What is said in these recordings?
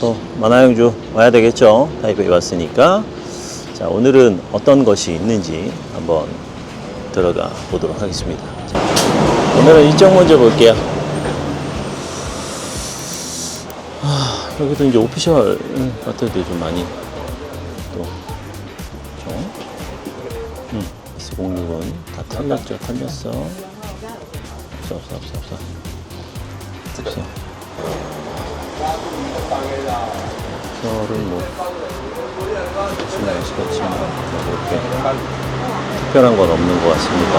또 만화영주 와야 되겠죠. 타이베이 왔으니까. 자, 오늘은 어떤 것이 있는지 한번 들어가 보도록 하겠습니다. 자, 오늘은 일정 먼저 볼게요. 아, 여기도 이제 오피셜 같은데 좀 많이 또, 그렇죠? 음, S06은 다 털렸죠, 털렸어. 없어, 없어, 없어, 없어. 없어. 오피셜은 뭐, 지나가시겠지만, 뭐 이렇게 특별한 건 없는 것 같습니다.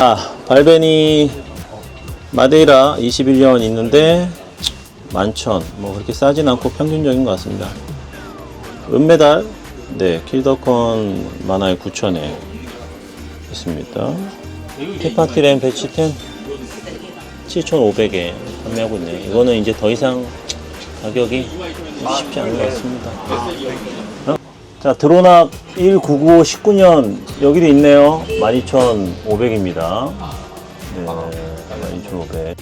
아, 발베니 마데이라 21년 있는데, 만천, 뭐 그렇게 싸진 않고 평균적인 것 같습니다. 은메달, 네, 킬더컨 만화의 9천에 있습니다. 테파티렌 배치텐 7,500에 판매하고 있네요. 이거는 이제 더 이상 가격이 쉽지 않은 것 같습니다. 어? 자, 드로낙 1995 19년 여기도 있네요. 12,500입니다. 네, 12,500.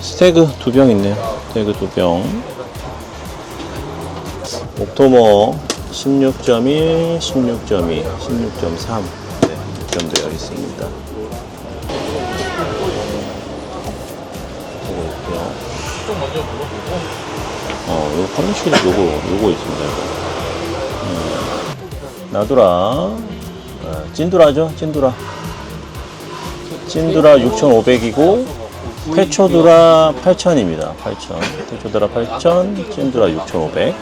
스태그 두 병 있네요. 스태그 두 병. 옥토머 16.1, 16.2, 16.3 네, 점되어 있습니다. 보고 있고요. 어, 요 커뮤니티 요거 요거 있습니다. 이거. 음, 나두라, 어, 찐두라죠, 찐두라. 찐두라 6,500이고 페초두라 8,000입니다. 8,000. 페초두라 8,000, 찐두라 6,500.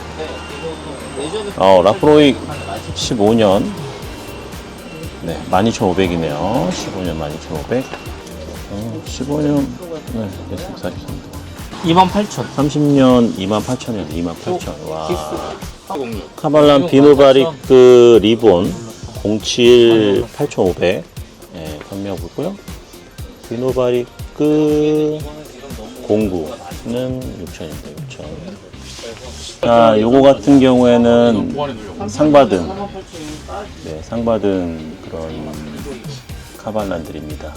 어, 라프로익 15년. 네, 12,500이네요. 15년 12,500. 어, 15년, 네, 됐습니다. 43. 28,000. 30년 28,000원, 28,000원. 와. 카발란 비누바리크 리본 07 8,500. 예, 판매하고 있고요. 비누바리크 09는 6,000원입니다. 6,000원. 자, 요거 같은 경우에는 상 받은, 네, 상 받은 그런 카발란들입니다.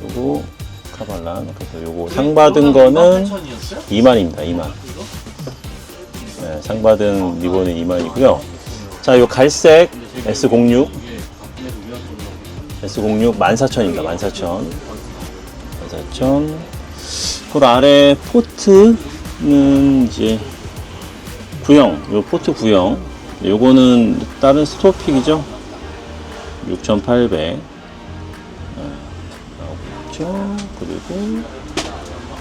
그리고 카발란. 그래서 요거 상 받은 거는 2만입니다. 2만. 네, 상 받은 리본은 2만이고요. 자, 요 갈색 S06. S06 14,000입니다. 14,000. 14,000. 그 아래 포트 는 이제 구형, 요 포트 구형. 요거는 다른 스토픽이죠. 6,800. 나오죠. 그리고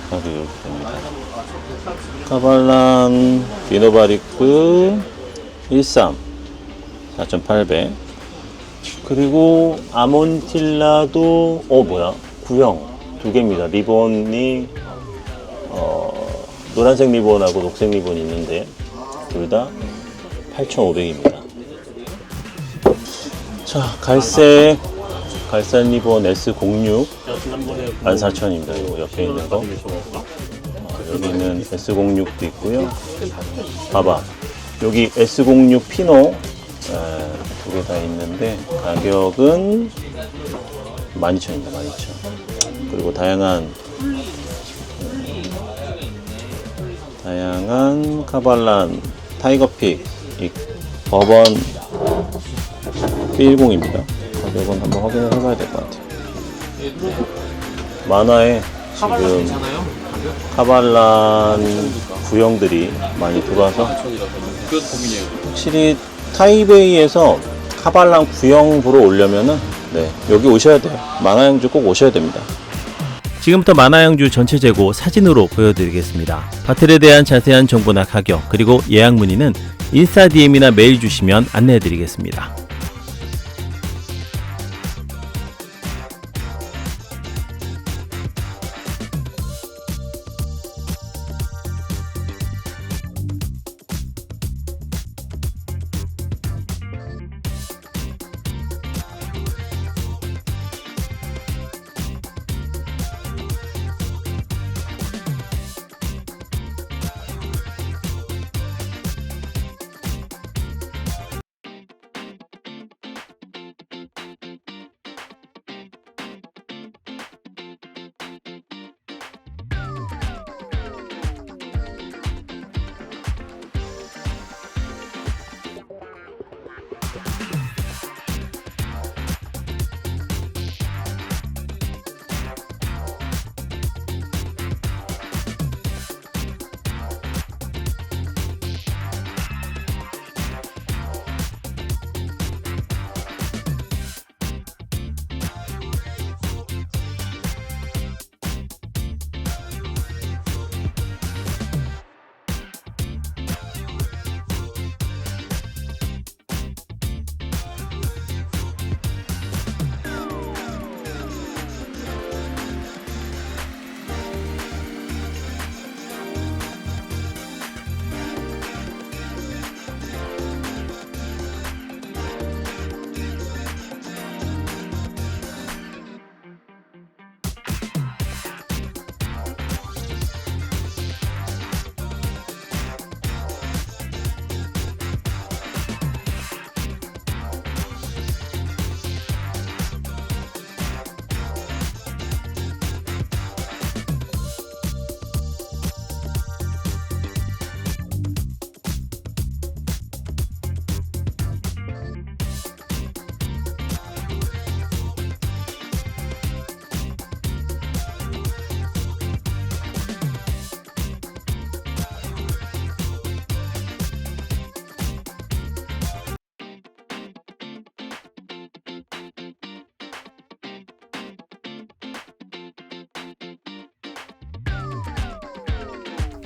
가격이 이렇게 됩니다. 카발란 비노바리크 13 4,800 그리고 아몬틸라도 어 뭐야 구형 두 개입니다. 리본이 어, 노란색 리본하고 녹색 리본이 있는데 둘 다 8,500입니다. 자 갈색 갈색 리본 S06 14,000입니다. 이거 옆에 있는 거. 어, 여기는 S06도 있고요. 봐봐. 여기 S06 피노 두 개 다 있는데 가격은 12,000입니다. 12,000. 그리고 다양한 다양한 카발란 타이거픽 이 버번 B10입니다. 가격은 한번 확인을 해봐야 될 것 같아요. 만화에 지금 카발란 구형들이 많이 들어와서 확실히 타이베이에서 카발란 구형 보러 오려면은 네, 여기 오셔야 돼요. 만화영주 꼭 오셔야 됩니다. 지금부터 만화영주 전체 재고 사진으로 보여드리겠습니다. 바틀에 대한 자세한 정보나 가격 그리고 예약 문의는 인스타 DM이나 메일 주시면 안내해드리겠습니다.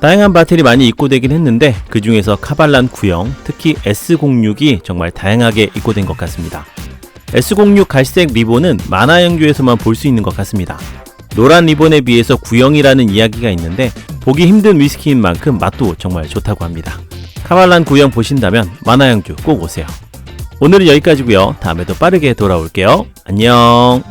다양한 바틀이 많이 입고되긴 했는데 그 중에서 카발란 구형, 특히 S06이 정말 다양하게 입고된 것 같습니다. S06 갈색 리본은 만화영주에서만 볼 수 있는 것 같습니다. 노란 리본에 비해서 구형이라는 이야기가 있는데 보기 힘든 위스키인 만큼 맛도 정말 좋다고 합니다. 카발란 구형 보신다면 만화영주 꼭 오세요. 오늘은 여기까지고요. 다음에도 빠르게 돌아올게요. 안녕.